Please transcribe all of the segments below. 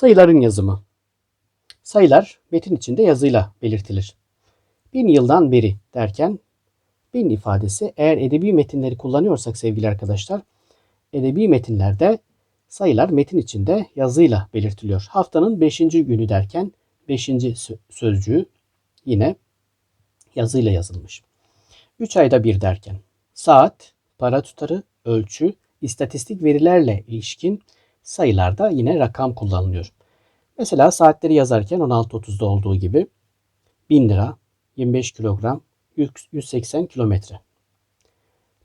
Sayıların yazımı. Sayılar metin içinde yazıyla belirtilir. Bin yıldan beri derken bin ifadesi eğer edebi metinleri kullanıyorsak sevgili arkadaşlar edebi metinlerde sayılar metin içinde yazıyla belirtiliyor. Haftanın 5. günü derken 5. sözcüğü yine yazıyla yazılmış. 3 ayda bir derken saat, para tutarı, ölçü, istatistik verilerle ilişkin sayılarda yine rakam kullanılıyor. Mesela saatleri yazarken 16.30'da olduğu gibi 1000 lira, 25 kilogram, 180 kilometre.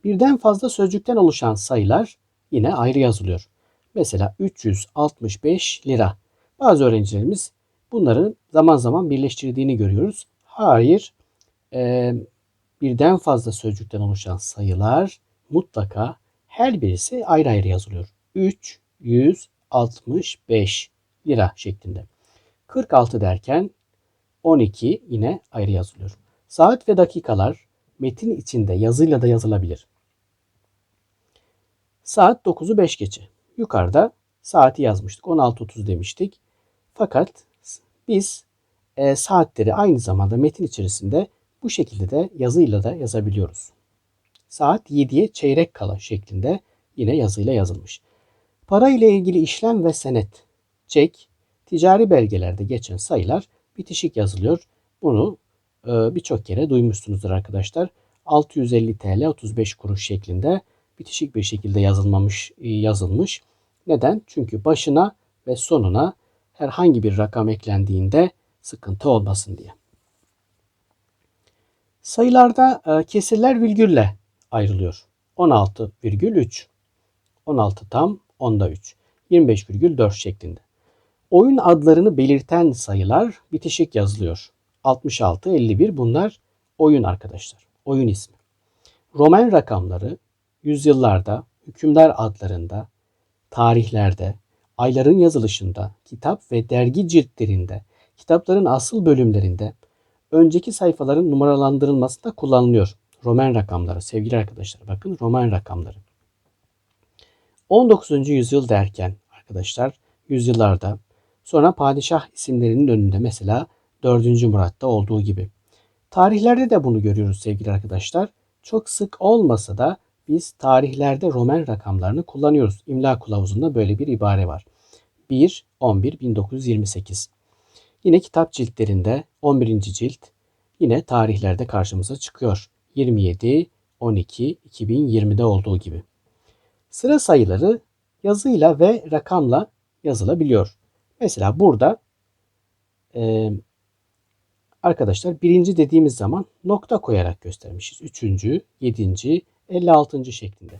Birden fazla sözcükten oluşan sayılar yine ayrı yazılıyor. Mesela 365 lira. Bazı öğrencilerimiz bunları zaman zaman birleştirdiğini görüyoruz. Hayır, e, birden fazla sözcükten oluşan sayılar mutlaka her birisi ayrı ayrı yazılıyor. 365 lira şeklinde. 46 derken 12 yine ayrı yazılıyor. Saat ve dakikalar metin içinde yazıyla da yazılabilir. Saat 9'u 5 geçe. Yukarıda saati yazmıştık. 16.30 demiştik. Fakat biz e, saatleri aynı zamanda metin içerisinde bu şekilde de yazıyla da yazabiliyoruz. Saat 7'ye çeyrek kala şeklinde yine yazıyla yazılmış. Para ile ilgili işlem ve senet, çek, ticari belgelerde geçen sayılar bitişik yazılıyor. Bunu e, birçok kere duymuşsunuzdur arkadaşlar. 650 TL 35 kuruş şeklinde bitişik bir şekilde yazılmamış e, yazılmış. Neden? Çünkü başına ve sonuna herhangi bir rakam eklendiğinde sıkıntı olmasın diye. Sayılarda e, kesirler virgülle ayrılıyor. 16,3 16 tam onda 3 25,4 şeklinde. Oyun adlarını belirten sayılar bitişik yazılıyor. 66, 51 bunlar oyun arkadaşlar. Oyun ismi. Roman rakamları yüzyıllarda, hükümdar adlarında, tarihlerde, ayların yazılışında, kitap ve dergi ciltlerinde, kitapların asıl bölümlerinde, önceki sayfaların numaralandırılmasında kullanılıyor. Roman rakamları sevgili arkadaşlar. Bakın Roman rakamları. 19. yüzyıl derken arkadaşlar yüzyıllarda sonra padişah isimlerinin önünde mesela 4. Murat'ta olduğu gibi. Tarihlerde de bunu görüyoruz sevgili arkadaşlar. Çok sık olmasa da biz tarihlerde Roman rakamlarını kullanıyoruz. İmla kılavuzunda böyle bir ibare var. 1 11 1928. Yine kitap ciltlerinde 11. cilt yine tarihlerde karşımıza çıkıyor. 27 12 2020'de olduğu gibi. Sıra sayıları yazıyla ve rakamla yazılabiliyor. Mesela burada e, arkadaşlar birinci dediğimiz zaman nokta koyarak göstermişiz. Üçüncü, yedinci, 56. şeklinde.